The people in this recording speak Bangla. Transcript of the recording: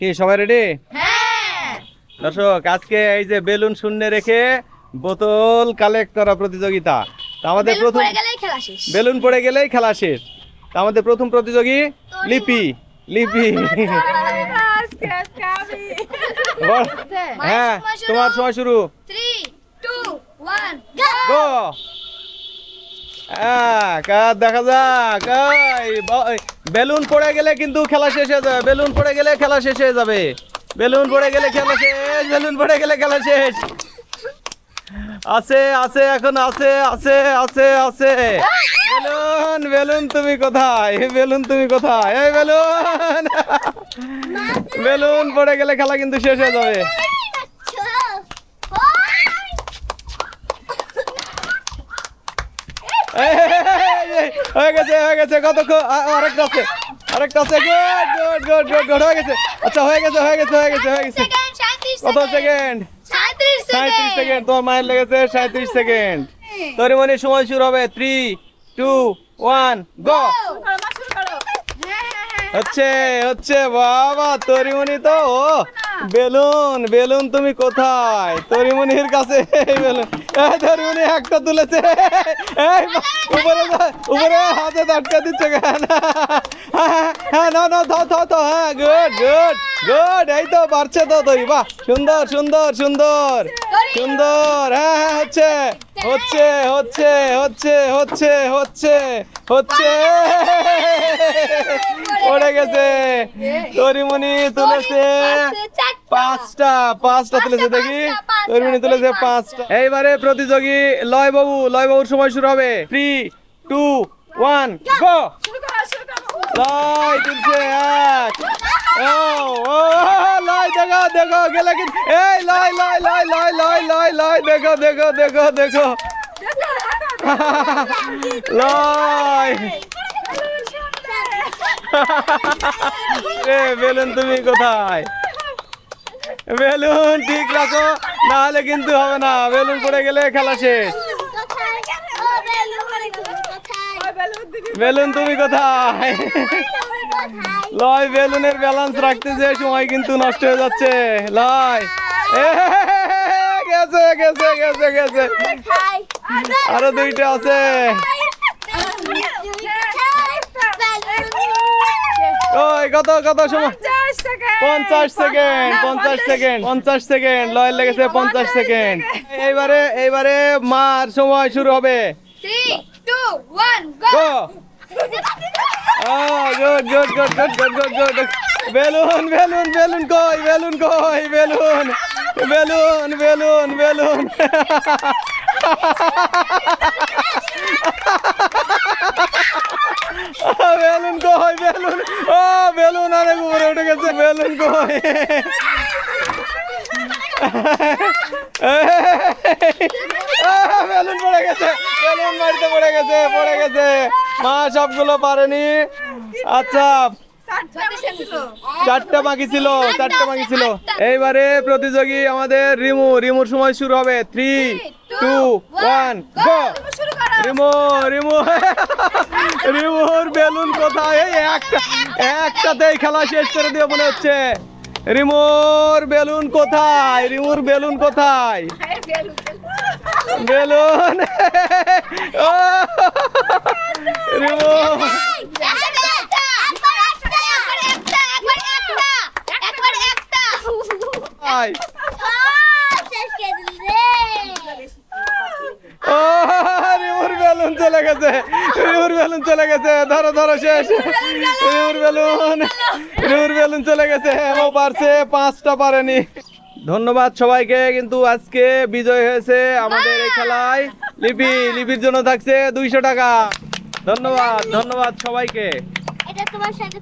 কি সবাই রেডি হ্যাঁ। দর্শক আজকে এই যে বেলুন শূন্য রেখে বোতল কালেক্ট করা প্রতিযোগিতা আমাদের প্রথম পড়ে গেলেই খেলা শেষ। বেলুন পড়ে গেলেই খেলা শেষ। আমাদের প্রথম প্রতিযোগী লিপি। লিপি। হ্যাঁ। তোমার সময় শুরু। থ্রি টু ওয়ান গো হ্যাঁ দেখা যাক? বেলুন পড়ে গেলে কিন্তু খেলা শেষ হয়ে যাবে। বেলুন পড়ে গেলে খেলা শেষ হয়ে যাবে। বেলুন পড়ে গেলে খেলা শেষ, বেলুন পড়ে গেলে খেলা শেষ। আছে আছে, এখন আছে আছে আছে আছে। বেলুন বেলুন, তুমি কোথায়? বেলুন, তুমি কোথায়? বেলুন। বেলুন পড়ে গেলে খেলা কিন্তু শেষ হয়ে যাবে এই, এই, এই, হয়ে গেছে হয়ে গেছে কত আরেকটা আছে আরেকটা আছে good good good good good হয়ে গেছে। আচ্ছা হয়ে গেছে হয়ে গেছে হয়ে গেছে হয়ে গেছে। কত সেকেন্ড সাঁত্রিশ সেকেন্ড তোমার মায়ের লেগেছে সাঁত্রিশ সেকেন্ড তোর মনে সময় শুরু হবে। থ্রি টু ওয়ান গো হচ্ছে হচ্ছে, বাবা, তরিমণি তো বেলুন বেলুন তুমি কোথায়? তরিমণির কাছে বেলুন। এই একটা তুলেছে। এই উপরে উপরে হাতে আটকা দিচ্ছে কেন? হ্যাঁ না না থাও থাও থাও গুড গুড গুড এই তো পারছে তো বাহ সুন্দর সুন্দর সুন্দর সুন্দর হ্যাঁ হ্যাঁ হচ্ছে হচ্ছে হচ্ছে হচ্ছে হচ্ছে হচ্ছে হচ্ছে। পড়ে গেছে। তরিমণি তুলেছে। পাঁচটা পাঁচটা তুলেছে দেখি? তরিমণি তুলেছে পাঁচটা। এইবারে প্রতিযোগী লয় বাবু লয় বাবুর সময় শুরু হবে। থ্রি টু ওয়ান গো লয় তুলছে এক। ও ও লয় দেখো দেখো গেলে কি এই লয় লয় লয় লয় লয় লয় লয় দেখো দেখো দেখো দেখো। লয়। বেলুন তুমি কোথায়? বেলুন ঠিক রাখো না হলে কিন্তু হবে না। বেলুন পড়ে গেলে খেলা শেষ। বেলুন তুমি কোথায়? লয় বেলুনের ব্যালেন্স রাখতে যে সময় কিন্তু নষ্ট হয়ে যাচ্ছে। লয়। এ, গেছে গেছে গেছে গেছে। আরও দুইটা আছে। ওই কত কত সময়? পঞ্চাশ সেকেন্ড পঞ্চাশ সেকেন্ড পঞ্চাশ সেকেন্ড লয়ের লেগেছে পঞ্চাশ সেকেন্ড। এইবারে এইবারে মার সময় শুরু হবে। বেলুন বেলুন বেলুন কই বেলুন কই balloon. Balloon balloon balloon. Balloon অনেক উপরে উঠে গেছে বেলুন কই? বেলুন পড়ে গেছে বেলুন মাটিতে পড়ে গেছে পড়ে গেছে। মা সবগুলো পারেনি। আচ্ছা চারটা বাকি ছিল চারটা বাকি ছিল। এইবারে প্রতিযোগী আমাদের রিমু রিমুর সময় শুরু হবে। Three two one go Rimu Rimu রিমুর balloon কোথায়? একটা। একসাথেই খেলা শেষ করে দিয়ে মনে হচ্ছে। রিমোর বেলুন কোথায়? রিমোর বেলুন কোথায়? বেলুন। ও, রিমু আয়। ও রিমুর বেলুন চলে গেছে। রিমুর বেলুন চলে গেছে। ধরো ধরো শেষ। রিমুর বেলুন রিমুর বেলুন। চলে গেছে। ও পারছে পাঁচটা পারেনি। ধন্যবাদ সবাইকে কিন্তু আজকে বিজয় হয়েছে আমাদের এই খেলায়। লিপি লিপির জন্য থাকছে দুইশো টাকা। ধন্যবাদ ধন্যবাদ সবাইকে। এটা তোমার সাথে